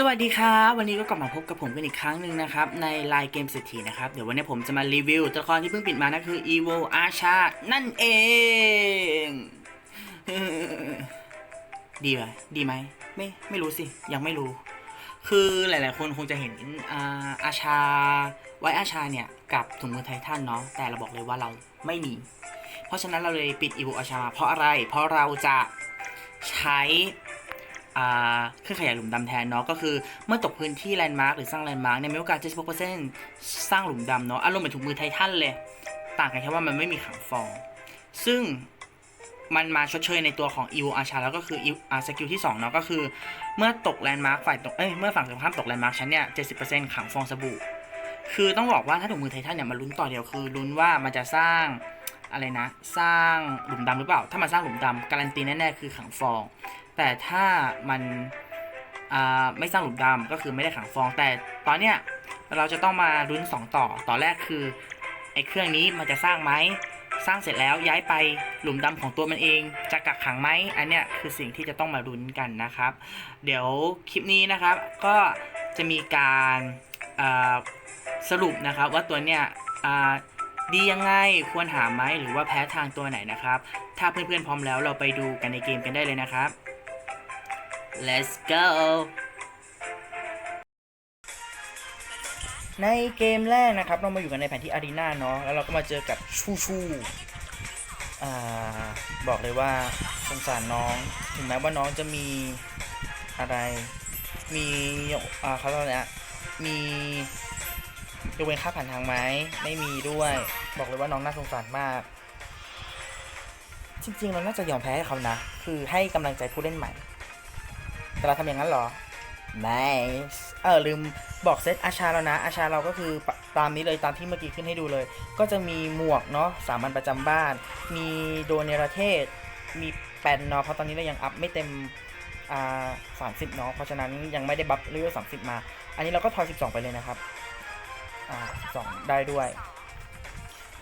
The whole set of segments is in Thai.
สวัสดีครับ วันนี้ก็กลับมาพบกับผมกันอีกครั้งหนึ่งนะครับ ในไลน์เกมเศรษฐีนะครับ เดี๋ยววันนี้ผมจะมารีวิวตัวละครที่เพิ่งปิดมานั่นคือ Evo Archer นั่นเองดีไหมดีไหมไม่ไม่รู้สิ ยังไม่รู้ คือหลาย ๆ คนคงจะเห็นอาอาชา ไว้อาชาเนี่ย กับถุงมือไททันเนาะแต่เราบอกเลยว่าเราไม่มี เพราะฉะนั้นเราเลยปิด Evo Archer มาเพราะอะไร เพราะเราจะใช้ เครื่องขยายหลุมดำแทนเนาะก็คือเมื่อตกพื้นที่แลนด์มาร์กหรือสร้างแลนด์มาร์กเนี่ยมีโอกาส 76%สร้างหลุมดำเนาะอารมณ์เหมือนถุงมือไททันเลย ต่างกันแค่ว่ามันไม่มีขังฟองซึ่งมันมาชดเชยในตัวของ e v o อาชาแล้วก็คือ EVO อ่าสกิลที่2เนาะก็คือ เมื่อตกแลนด์มาร์กฝ่ายตกเอ้ยเมื่อฝั่งตรงข้ามตกแลนด์มาร์กชั้นเนี่ย70%ขังฟองสบู่ คือต้องบอกว่าถ้าถุงมือไททันเนี่ยมันลุ้นต่อเดียวคือลุ้นว่ามันจะสร้างอะไรนะ สร้างหลุมดำหรือเปล่า ถ้ามันสร้างหลุมดำการันตีแน่ๆคือขังฟอง แต่ถ้ามันไม่สร้างหลุมดำก็คือไม่ได้ขังฟอง แต่ตอนเนี้ยเราจะต้องมาลุ้น 2 ต่อ ต่อแรกคือไอ้เครื่องนี้มันจะสร้างไหมสร้างเสร็จแล้วย้ายไปหลุมดำของตัวมันเอง จะกักขังไหมอันเนี้ยคือสิ่งที่จะต้องมาลุ้นกันนะครับ เดี๋ยวคลิปนี้นะครับก็จะมีการสรุปนะครับว่าตัวเนี้ยดียังไงควรหาไหมหรือว่าแพ้ทางตัวไหนนะครับ ถ้าเพื่อนๆพร้อมแล้วเราไปดูกันในเกมกันได้เลยนะครับ let's go ในเกมแรกนะครับ เรามาอยู่กันในแผนที่อารีนาเนาะแล้วเราก็มาเจอกับชูชูอ่าบอกเลยว่าสงสารน้อง ถึงแม้ว่าน้องจะมีอะไรมีอ่าเขาเรียกว่าอะไรนะมียกเว้นค่าผ่านทางไหมไม่มีด้วย บอกเลยว่าน้องน่าสงสารมาก จริงๆ เราน่าจะยอมแพ้ให้เขานะ คือให้กำลังใจผู้เล่นใหม่ แต่เราทำอย่างนั้นเหรอ nice เออลืมบอกเซตอาชาแล้วนะ อาชาเราก็คือปะตามนี้เลยตามที่เมื่อกี้ขึ้นให้ดูเลย ก็จะมีหมวกเนาะสามัญประจำบ้าน มีโดเนรเทศ มีแปนเนาะเพราะตอนนี้เรายังอัพไม่เต็มอ่าสามสิบเนาะเพราะฉะนั้นยังไม่ได้บัฟเรื่อสามสิบมา อันนี้เราก็ทอยสิบสองไปเลยนะครับอ่าสิบสองได้ด้วย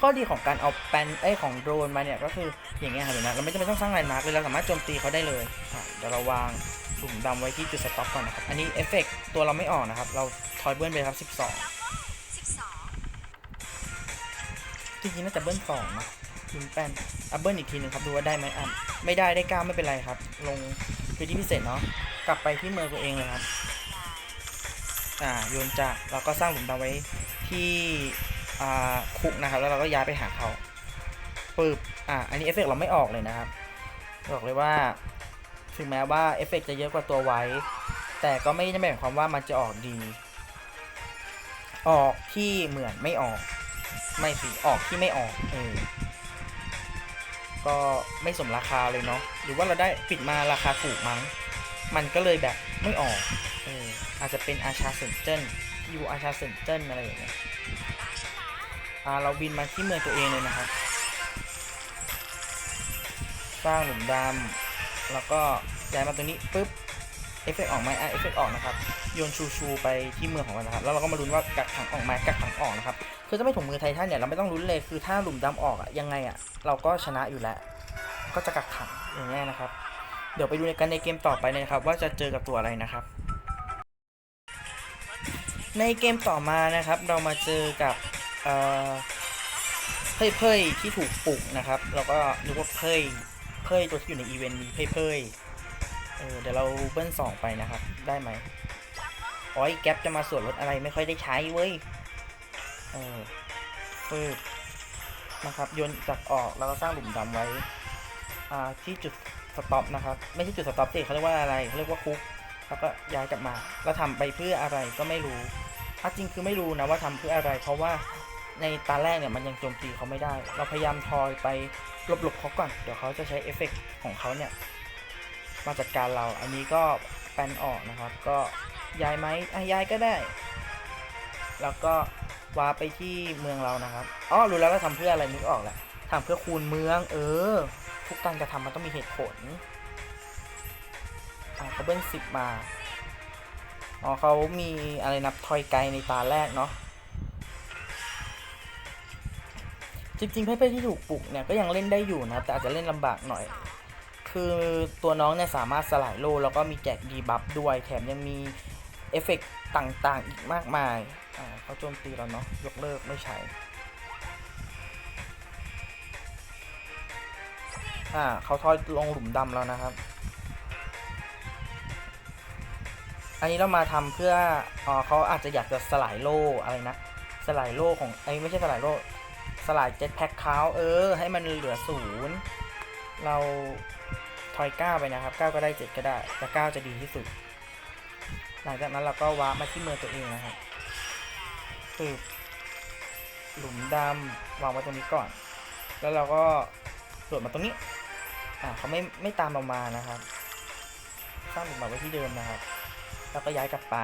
ข้อดีของการเอาแปนเอ้ยของโดรนมาเนี่ยก็คืออย่างเงี้ยค่ะเดี๋ยวนะเราไม่จำเป็นต้องสร้างแลนด์มาร์กเลยเราสามารถโจมตีเขาได้เลยอะเดี๋ยวเราวาง ถุงดำไว้ที่จุดสต็อปก่อนนะครับ อันนี้เอฟเฟกต์ตัวเราไม่ออกนะครับ เราทอยเบิ้ลไปครับ 12 จริงๆน่าจะเบิ้ลสองนะลุนแป้นอะเบิ้ลอีกทีหนึ่งครับดูว่าได้ไหมอะไม่ได้ได้เก้าไม่เป็นไรครับ ลงพื้นที่พิเศษเนาะกลับไปที่เมืองตัวเองเลยครับอ่าโยนจากเราก็สร้างหลุมดำไว้ที่อ่าคุกนะครับ แล้วเราก็ย้ายไปหาเขาปึ๊บอ่าอันนี้เอฟเฟกต์เราไม่ออกเลยนะครับบอกเลยว่า ถึงแม้ว่าเอฟเฟกต์จะเยอะกว่าตัวไว้ แต่ก็ไม่ได้หมายความว่ามันจะออกดี ออกที่เหมือนไม่ออก ไม่สิออกที่ไม่ออกเออก็ไม่สมราคาเลยเนาะหรือว่าเราได้ปิดมาราคาถูกมั้ง มันก็เลยแบบไม่ออกเอออาจจะเป็นอาชาเซนเจนยูอาชาเซนเจนอะไรอย่างเงี้ยอ่าเราบินมาที่เมืองตัวเองเลยนะครับ สร้างหลุมดำ แล้วก็ย้ายมาตรงนี้ปุ๊บเอฟเฟกออกไหมอะเอฟเฟกออกนะครับ โยนชูชูไปที่เมืองของมันนะครับ แล้วเราก็มาลุ้นว่ากักขังออกไหมกักขังออกนะครับ คือถ้าไม่ถุงมือไททันเนี่ยเราไม่ต้องลุ้นเลย คือถ้าหลุมดำออกอะยังไงอะเราก็ชนะอยู่แล้ว ก็จะกักขังอย่างงี้ยนะครับ เดี๋ยวไปดูในกันในเกมต่อไปนะครับ ว่าจะเจอกับตัวอะไรนะครับ ในเกมต่อมานะครับ เรามาเจอกับเอ่อเพยเพยที่ถูกปลุกนะครับ แล้วก็นึกว่าเพย เพยตัวที่อยู่ในอีเวนต์มีเพยเพยเออเดี๋ยวเราเบิ้ลสองไปนะครับ ได้ไหมอ๋อไอแก๊ปจะมาส่วนลดอะไรไม่ค่อยได้ใช้เว้ย เออฟืบนะครับโยนจากออกแล้วก็สร้างหลุมดำไว้ อ่าที่จุดสต็อปนะครับ ไม่ใช่จุดสต็อปเตเขาเรียกว่าอะไรเขาเรียกว่าคุก แล้วก็ย้ายกลับมาเราทำไปเพื่ออะไรก็ไม่รู้ถ้าจริงคือไม่รู้นะว่าทำเพื่ออะไร เพราะว่า ในตาแรกเนี่ยมันยังโจมตีเขาไม่ได้ เราพยายามทอยไปหลบๆเขาก่อน เดี๋ยวเขาจะใช้เอฟเฟกต์ของเขาเนี่ยมาจัดการเรา อันนี้ก็แปนออกนะครับ ก็ย้ายไหมอะย้ายก็ได้ แล้วก็วาร์ไปที่เมืองเรานะครับ อ๋อ รู้แล้วว่าทำเพื่ออะไรนึกออกแล้วทำเพื่อคูณเมือง เออ ทุกการกระทำมันต้องมีเหตุผลอะเขาเบิ้ลสิบมา อ๋อเขามีอะไรนับทอยไกลในตาแรกเนาะ จริงๆเพื่อนๆที่ถูกปลุกเนี่ยก็ยังเล่นได้อยู่นะแต่อาจจะเล่นลำบากหน่อย คือตัวน้องเนี่ยสามารถสลายโลแล้วก็มีแจกดีบัฟด้วย แถมยังมีเอฟเฟกต์ต่างๆ อีกมากมายอ่าเขาโจมตีเราเนาะยกเลิกไม่ใช้อ่าเขาทอยลงหลุมดำแล้วนะครับ อันนี้เรามาทำเพื่ออ๋อเขาอาจจะอยากจะสลายโล่อะไรนะสลายโล่ของไอ้ไม่ใช่สลายโล่ สลายเจ็ตแพ็คเขาเออ ให้มันเหลือศูนย์เราทอย9ไปนะครับ 9 ก็ได้ 7 ก็ได้ แต่ 9 จะดีที่สุด หลังจากนั้นเราก็วาร์ปมาที่เมืองตัวเองนะครับตึบหลุมดำวางไว้ตรงนี้ก่อน แล้วเราก็โดดมาตรงนี้ อ่าเขาไม่ไม่ตามเรามานะครับ สร้างหลุมแบบไว้ที่เดิมนะครับ แล้วก็ย้ายกลับไป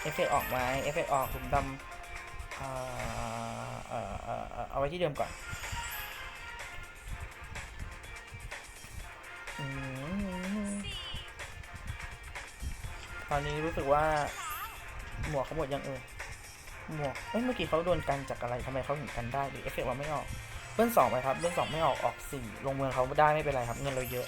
เอฟเฟกต์ออกไหมเอฟเฟกต์ออกหลุมดำ เอาไว้ที่เดิมก่อนอตอนนี้รู้สึกว่า หมวกเขาหมดยังเออหมวกเอ้ยเมื่อกี้เขาโดนกันจากอะไรทำไมเขาถึงกันได้หรือเอฟเฟกต์ว่าไม่ออกเบิ้ลสองไปครับเบิ้ลสองไม่ออกออกสี่ลงเมืองเขาได้ไม่เป็นไรครับเงินเราเยอะ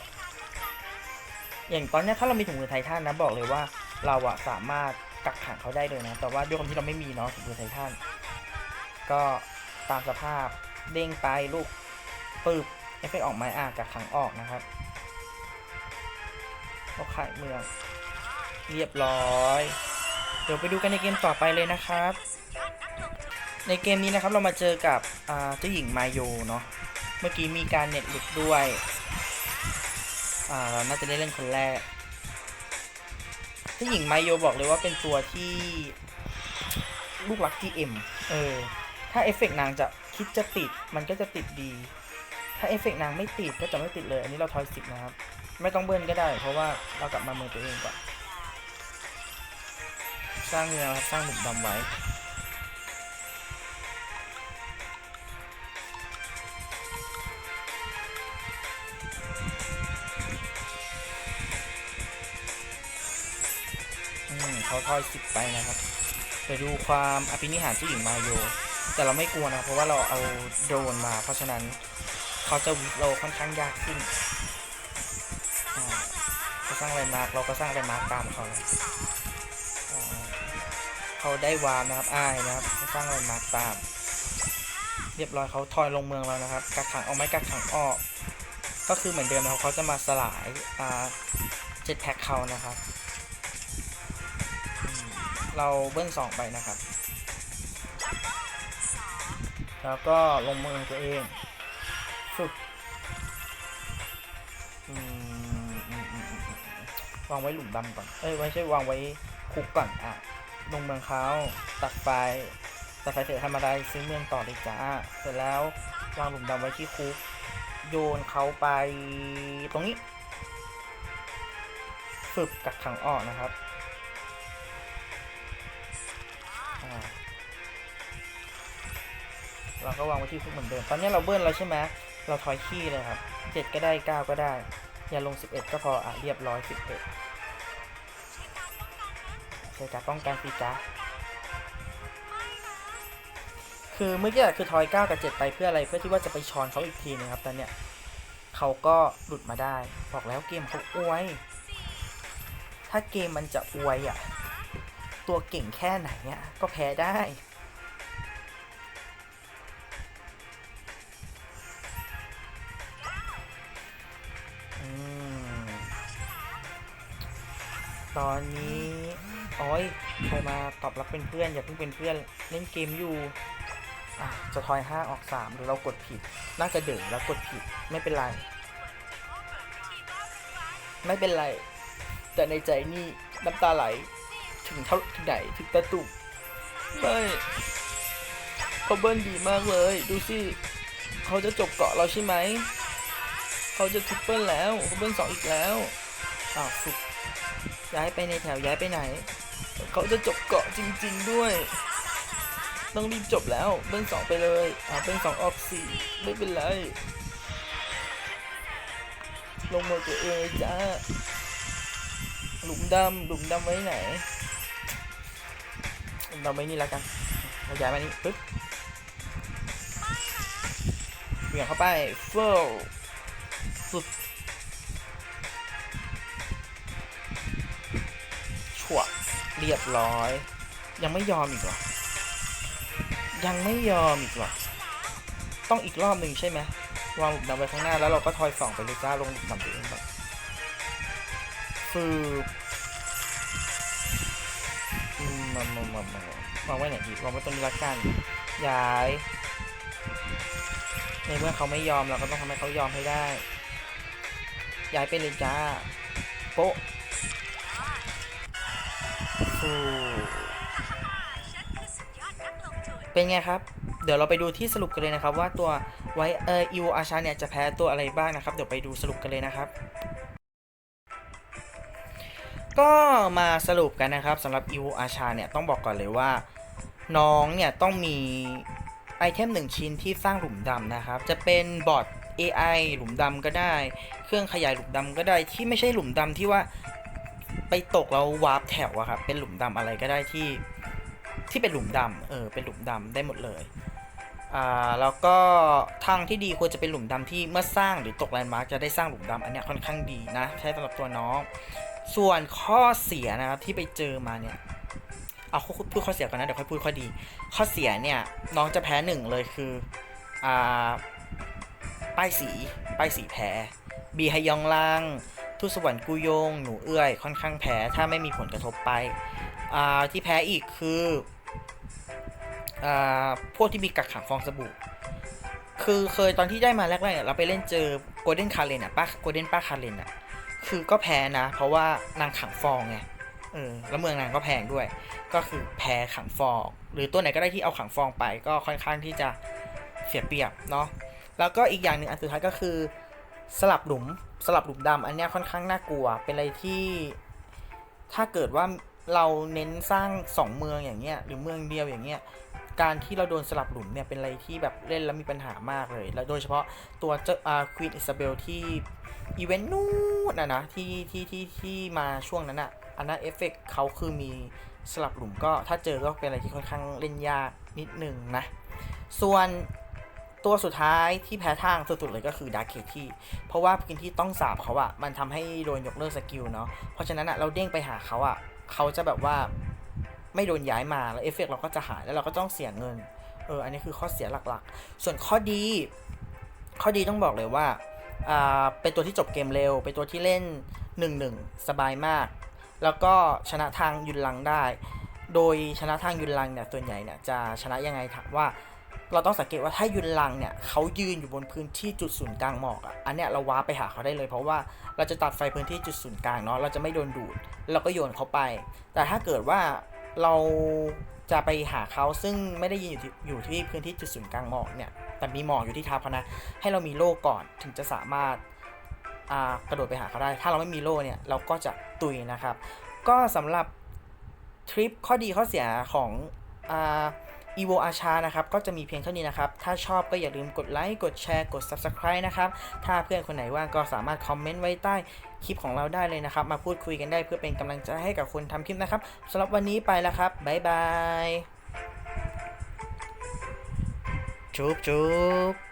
อย่างตอนนี้ถ้าเรามีถุงมือไททันนะบอกเลยว่า เราอะสามารถกักขังเขาได้เลยนะ แต่ว่าด้วยความที่เราไม่มีเนาะถุงมือไททัน ก็ตามสภาพเด้งไปลูกปึบเอฟเฟกออกไหมอะกักขังออกนะครับเขาขายเมือง เรียบร้อย เดี๋ยวไปดูกันในเกมต่อไปเลยนะครับ ในเกมนี้นะครับเรามาเจอกับเจ้าหญิงมาโยเนาะเมื่อกี้มีการเน็ตหลุดด้วยอ่าเราน่าจะได้เล่นคนแรกเจ้าหญิงมาโยบอกเลยว่าเป็นตัวที่ลูกรัก GM เออ ถ้าเอฟเฟกต์นางจะคิดจะติดมันก็จะติดดี ถ้าเอฟเฟกต์นางไม่ติดก็จะไม่ติดเลย อันนี้เราทอยสิบนะครับ ไม่ต้องเบิ้ลก็ได้ เพราะว่าเรากลับมาเมืองตัวเองก่อน สร้างเมืองครับสร้างหลุมดำไว้เขาทอยสิบไปนะครับ ไปดูความอภินิหารเจ้าหญิงมาโย แต่เราไม่กลัวนะ เพราะว่าเราเอาโดรนมา เพราะฉะนั้นเขาจะวิกเราค่อนข้างยากขึ้นเขาสร้างแลนด์มาร์กเราก็สร้างแลนด์มาร์กตามเขานะเขาได้วามนะครับอ้ายนะครับสร้างแลนด์มาร์กตาม เรียบร้อยเขาทอยลงเมืองแล้วนะครับกักขังออกไหมกักขังออก ก็คือเหมือนเดิมนะครับเขาจะมาสลายเจ็ตแพ็คเขานะครับ เราเบิ้ลสองไปนะครับ แล้วก็ลงเมืองตัวเองฝึกวางไว้หลุมดำก่อน เอ้ยไม่ใช่วางไว้คุกก่อนอะ ลงเมืองเขาตัดไฟตัดไฟเสร็จทำอะไรซื้อเมืองต่อเลยจ้าเสร็จแล้ววางหลุมดำไว้ที่คุก โยนเขาไปตรงนี้ฝึกกักขังออกนะครับอ่า เราก็วางไว้ที่คุกเหมือนเดิม ตอนนี้เราเบิ้ลแล้วใช่ไหมเราทอยขี้เลยครับเจ็ดก็ได้เก้าก็ได้ อย่าลงสิบเอ็ดก็พออะเรียบร้อยสิบเอ็ดใช่จ้ะป้องกันสิจ้าคือเมื่อกี้คือทอยเก้ากับเจ็ดไปเพื่ออะไรเพื่อที่ว่าจะไปชอนเขาอีกทีนึงครับตอนเนี้ยเขาก็หลุดมาได้ บอกแล้วเกมเขาอวย ถ้าเกมมันจะอวยอะ ตัวเก่งแค่ไหนอะก็แพ้ได้ ตอนนี้โอ้ยใครมาตอบรับเป็นเพื่อนอย่าเพิ่งเป็นเพื่อนเล่นเกมอยู่อะจะทอยห้าออกสามหรือเรากดผิด น่าจะเดินแล้วกดผิดไม่เป็นไร ไม่เป็นไร แต่ในใจนี่น้ำตาไหลถึงเท่าถึงไหนถึงตะตุ่มไม่เขาเบิ้ลดีมากเลย ดูสิเขาจะจบเกาะเราใช่ไหม เขาจะทริปเปิลแล้วเขาเบิ้ลสองอีกแล้วอ้าวสุด ย้ายไปในแถวย้ายไปไหน เขาจะจบเกาะจริง ๆด้วย ต้องรีบจบแล้วเบิ้ลสองไปเลยอ่าเบิ้ลสองออกสี่ไม่เป็นไร ลงมือตัวเองจ้าหลุมดำหลุมดำไว้ไหนหลุมดำไว้นี่ล้วกันเราย้ายมานี่ปึ๊บเหวี่ยงเข้าไปเฟิลสุด เรียบร้อย ยังไม่ยอมอีกเหรอ ยังไม่ยอมอีกเหรอ ต้องอีกรอบหนึ่งใช่ไหมวางหลุมดำไว้ข้างหน้าแล้วเราก็ทอยส่องไปเลยจ้าลงหลุมดำตัวเองแบบฟืบอืมามามามาวางไว้ไหนดีวางไว้ตรงนี้ละกัน ย้าย ในเมื่อเขาไม่ยอมเราก็ต้องทำให้เขายอมให้ได้ ย้ายไปเลยจ้า โป๊ะ เป็นไงครับ เดี๋ยวเราไปดูที่สรุปกันเลยนะครับ ว่าตัวไวเอออีวอาชาเนี่ยจะแพ้ตัวอะไรบ้างนะครับ เดี๋ยวไปดูสรุปกันเลยนะครับ ก็มาสรุปกันนะครับสำหรับอีวอาชาเนี่ยต้องบอกก่อนเลยว่า น้องเนี่ยต้องมีไอเทมหนึ่งชิ้นที่สร้างหลุมดำนะครับ จะเป็นบอร์ด AI หลุมดำก็ได้ เครื่องขยายหลุมดำก็ได้ที่ไม่ใช่หลุมดำที่ว่า ไปตกแล้ววาร์ปแถวอะครับเป็นหลุมดำอะไรก็ได้ที่ที่เป็นหลุมดำเออเป็นหลุมดำได้หมดเลยอ่าแล้วก็ทางที่ดีควรจะเป็นหลุมดำที่เมื่อสร้างหรือตกแลนด์มาร์กจะได้สร้างหลุมดำอันเนี้ยค่อนข้างดีนะใช้สำหรับตัวน้อง ส่วนข้อเสียนะครับที่ไปเจอมาเนี่ยเอาพูดข้อเสียก่อนนะเดี๋ยวค่อยพูดข้อดี ข้อเสียเนี่ยน้องจะแพ้หนึ่งเลยคืออ่าป้ายสีป้ายสีแพ้บีฮยองล่าง ทุสวรรค์กุยง หนูเอื้อยค่อนข้างแพ้ถ้าไม่มีผลกระทบไปอ่าที่แพ้อีกคืออ่าพวกที่มีกักขังฟองสบู่คือเคยตอนที่ได้มาแรกๆเราไปเล่นเจอโกลเด้นคาเลนอะป้าโกลเด้นป้าคาเลนอะคือก็แพ้นะ เพราะว่านางขังฟองไงเออแล้วเมืองนางก็แพงด้วย ก็คือแพ้ขังฟอง หรือตัวไหนก็ได้ที่เอาขังฟองไปก็ค่อนข้างที่จะเสียเปรียบเนาะแล้วก็อีกอย่างหนึ่งอันสุดท้ายก็คือ สลับหลุมสลับหลุมดำอันเนี้ยค่อนข้างน่ากลัว เป็นอะไรที่ถ้าเกิดว่าเราเน้นสร้างสองเมืองอย่างเงี้ยหรือเมืองเดียวอย่างเงี้ยการที่เราโดนสลับหลุมเนี่ยเป็นอะไรที่แบบเล่นแล้วมีปัญหามากเลย แล้วโดยเฉพาะตัวเจ้าอ่าควีนอิซาเบลที่อีเวนต์นู้นนะนะที่ที่ที่ที่มาช่วงนั้นอะอันนั้นเอฟเฟกเขาคือมีสลับหลุมก็ถ้าเจอก็เป็นอะไรที่ค่อนข้างเล่นยากนิดนึงนะ ส่วน ตัวสุดท้ายที่แพ้ทางสุดๆเลยก็คือดาร์เคที่เพราะว่าพื้นที่ต้องสาบเขาอะมันทำให้โดนยกเลิกสกิลเนาะเพราะฉะนั้นอะเราเด้งไปหาเขาอะเขาจะแบบว่าไม่โดนย้ายมาแล้วเอฟเฟกเราก็จะหายแล้วเราก็ต้องเสียเงินเอออันนี้คือข้อเสียหลักๆ ส่วนข้อดี ข้อดีต้องบอกเลยว่าอ่าเป็นตัวที่จบเกมเร็ว เป็นตัวที่เล่น 1-1 สบายมาก แล้วก็ชนะทางยุนลังได้ โดยชนะทางยุนลังเนี่ยส่วนใหญ่เนี่ยจะชนะยังไงถามว่า เราต้องสังเกตว่าถ้ายุนลังเนี่ยเขายืนอยู่บนพื้นที่จุดศูนย์กลางหมอกอะอันเนี้ยเราว้าไปหาเขาได้เลย เพราะว่าเราจะตัดไฟพื้นที่จุดศูนย์กลางเนาะเราจะไม่โดนดูดเราก็โยนเขาไป แต่ถ้าเกิดว่าเราจะไปหาเขาซึ่งไม่ได้ยืนอยู่ที่อยู่ที่พื้นที่จุดศูนย์กลางหมอกเนี่ยแต่มีหมอกอยู่ที่เท้าเขานะให้เรามีโล่ก่อนถึงจะสามารถอ่ากระโดดไปหาเขาได้ ถ้าเราไม่มีโล่เนี่ยเราก็จะตุยนะครับ ก็สำหรับทริปข้อดีข้อเสียของอ่า อีโวอาชานะครับก็จะมีเพียงเท่านี้นะครับ ถ้าชอบก็อย่าลืมกดไลค์ กดแชร์ กด Subscribe นะครับ ถ้าเพื่อนคนไหนว่างก็สามารถคอมเมนต์ไว้ใต้คลิปของเราได้เลยนะครับ มาพูดคุยกันได้เพื่อเป็นกำลังใจให้กับคนทำคลิปนะครับสำหรับวันนี้ไปแล้วครับ บ๊ายบาย จุ๊บจุ๊บ